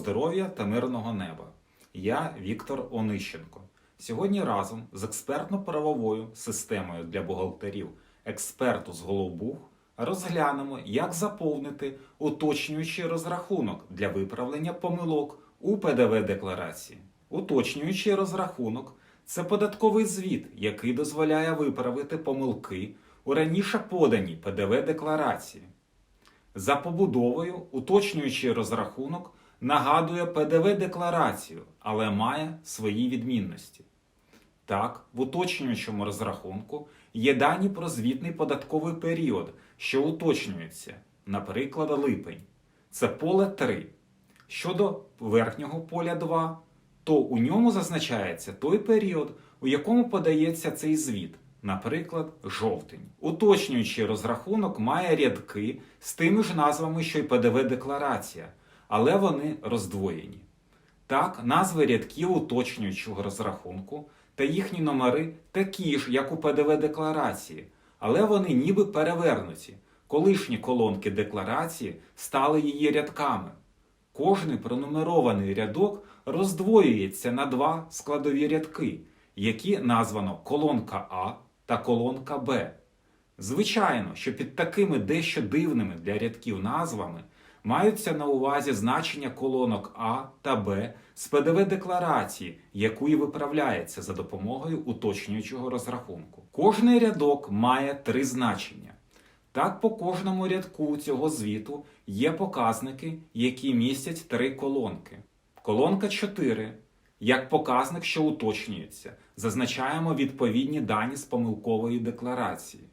здоров'я та мирного неба. Я Віктор Онищенко. Сьогодні разом з експертно-правовою системою для бухгалтерів експерту з Головбух розглянемо, як заповнити уточнюючий розрахунок для виправлення помилок у ПДВ-декларації. Уточнюючий розрахунок це податковий звіт, який дозволяє виправити помилки у раніше поданій ПДВ-декларації. За побудовою уточнюючий розрахунок нагадує ПДВ-декларацію, але має свої відмінності. Так, в уточнюючому розрахунку є дані про звітний податковий період, що уточнюється, наприклад, липень. Це поле 3. Щодо верхнього поля 2, то у ньому зазначається той період, у якому подається цей звіт, наприклад, жовтень. Уточнюючий розрахунок має рядки з тими ж назвами, що й ПДВ-декларація, але вони роздвоєні. Так, назви рядків уточнюючого розрахунку та їхні номери такі ж, як у ПДВ-декларації, але вони ніби перевернуті. Колишні колонки декларації стали її рядками. Кожний пронумерований рядок роздвоюється на два складові рядки, які названо колонка А та колонка Б. Звичайно, що під такими дещо дивними для рядків назвами маються на увазі значення колонок А та Б з ПДВ-декларації, яку і виправляється за допомогою уточнюючого розрахунку. Кожний рядок має три значення. Так, по кожному рядку цього звіту є показники, які містять три колонки. Колонка 4 як показник, що уточнюється, зазначаємо відповідні дані з помилкової декларації.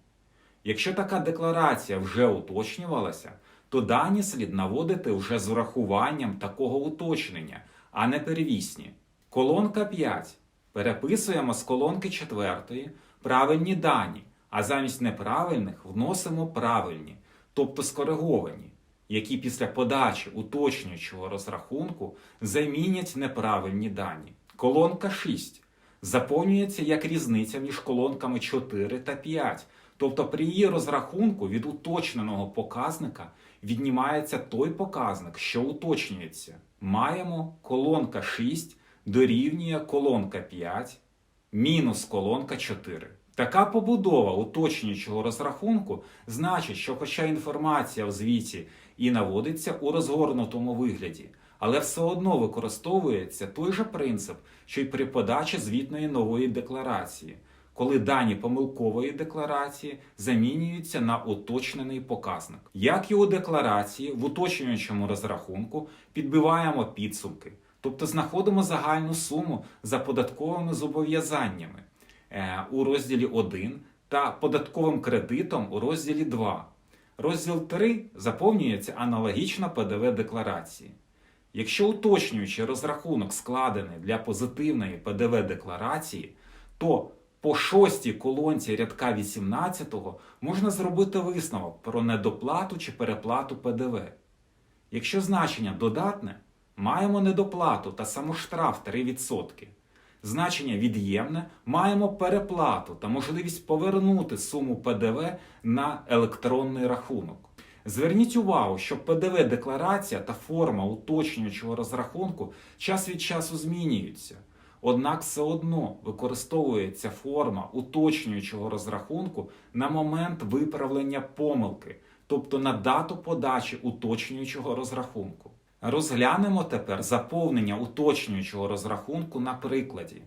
Якщо така декларація вже уточнювалася, то дані слід наводити вже з урахуванням такого уточнення, а не перевісні. Колонка 5. Переписуємо з колонки 4 правильні дані, а замість неправильних вносимо правильні, тобто скориговані, які після подачі уточнюючого розрахунку замінять неправильні дані. Колонка 6 заповнюється як різниця між колонками 4 та 5. Тобто при її розрахунку від уточненого показника віднімається той показник, що уточнюється. Маємо колонка 6 дорівнює колонка 5 мінус колонка 4. Така побудова уточнюючого розрахунку значить, що хоча інформація в звіті і наводиться у розгорнутому вигляді, але все одно використовується той же принцип, що й при подачі звітної нової декларації коли дані помилкової декларації замінюються на уточнений показник. Як і у декларації, в уточнюючому розрахунку підбиваємо підсумки, тобто знаходимо загальну суму за податковими зобов'язаннями е, у розділі 1 та податковим кредитом у розділі 2. Розділ 3 заповнюється аналогічно ПДВ декларації. Якщо уточнюючий розрахунок складений для позитивної ПДВ декларації, то по шостій колонці рядка 18 можна зробити висновок про недоплату чи переплату ПДВ. Якщо значення додатне, маємо недоплату та самоштраф 3%. Значення від'ємне маємо переплату та можливість повернути суму ПДВ на електронний рахунок. Зверніть увагу, що ПДВ-декларація та форма уточнюючого розрахунку час від часу змінюються. Однак все одно використовується форма уточнюючого розрахунку на момент виправлення помилки, тобто на дату подачі уточнюючого розрахунку. Розглянемо тепер заповнення уточнюючого розрахунку на прикладі.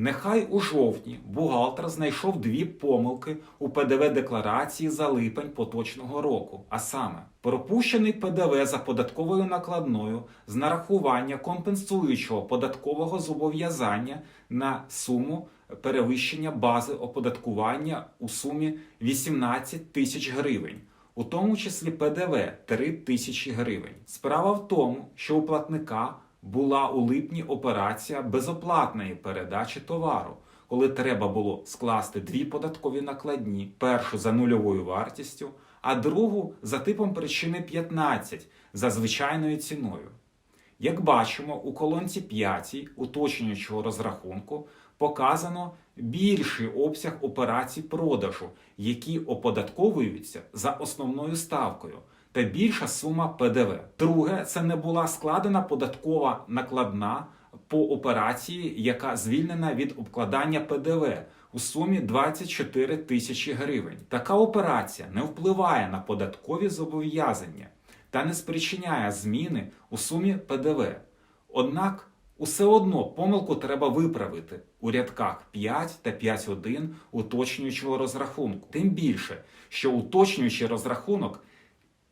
Нехай у жовтні бухгалтер знайшов дві помилки у ПДВ-декларації за липень поточного року, а саме пропущений ПДВ за податковою накладною з нарахування компенсуючого податкового зобов'язання на суму перевищення бази оподаткування у сумі 18 тисяч гривень. У тому числі ПДВ 3 тисячі гривень. Справа в тому, що у платника була у липні операція безоплатної передачі товару, коли треба було скласти дві податкові накладні: першу за нульовою вартістю, а другу за типом причини 15 за звичайною ціною. Як бачимо, у колонці 5 уточнюючого розрахунку показано більший обсяг операцій продажу, які оподатковуються за основною ставкою, та більша сума ПДВ. Друге, це не була складена податкова накладна по операції, яка звільнена від обкладання ПДВ у сумі 24 тисячі гривень. Така операція не впливає на податкові зобов'язання та не спричиняє зміни у сумі ПДВ. Однак усе одно помилку треба виправити у рядках 5 та 5.1 уточнюючого розрахунку. Тим більше, що уточнюючий розрахунок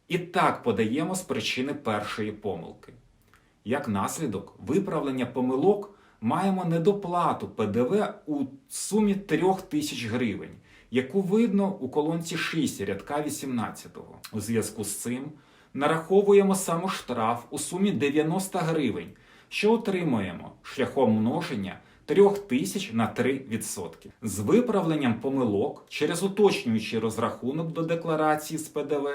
і так подаємо з причини першої помилки. Як наслідок, виправлення помилок маємо недоплату ПДВ у сумі 3 тисяч гривень, яку видно у колонці 6 рядка 18. У зв'язку з цим нараховуємо самоштраф у сумі 90 гривень, що отримуємо шляхом множення 3 тисяч на 3%. З виправленням помилок через уточнюючий розрахунок до декларації з ПДВ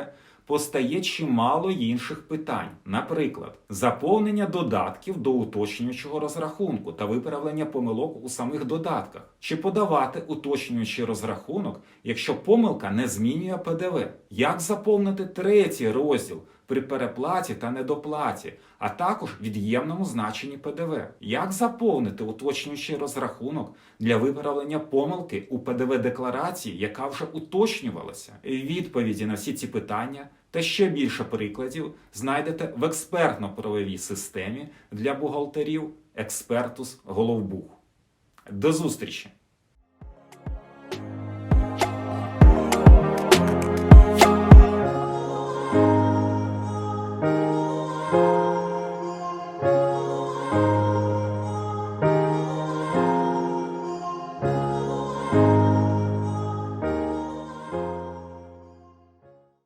постає чимало інших питань, наприклад, заповнення додатків до уточнюючого розрахунку та виправлення помилок у самих додатках, чи подавати уточнюючий розрахунок, якщо помилка не змінює ПДВ, як заповнити третій розділ при переплаті та недоплаті, а також від'ємному значенні ПДВ, як заповнити уточнюючий розрахунок для виправлення помилки у ПДВ декларації, яка вже уточнювалася. Відповіді на всі ці питання та ще більше прикладів знайдете в експертно-правовій системі для бухгалтерів Експертус Головбух. До зустрічі!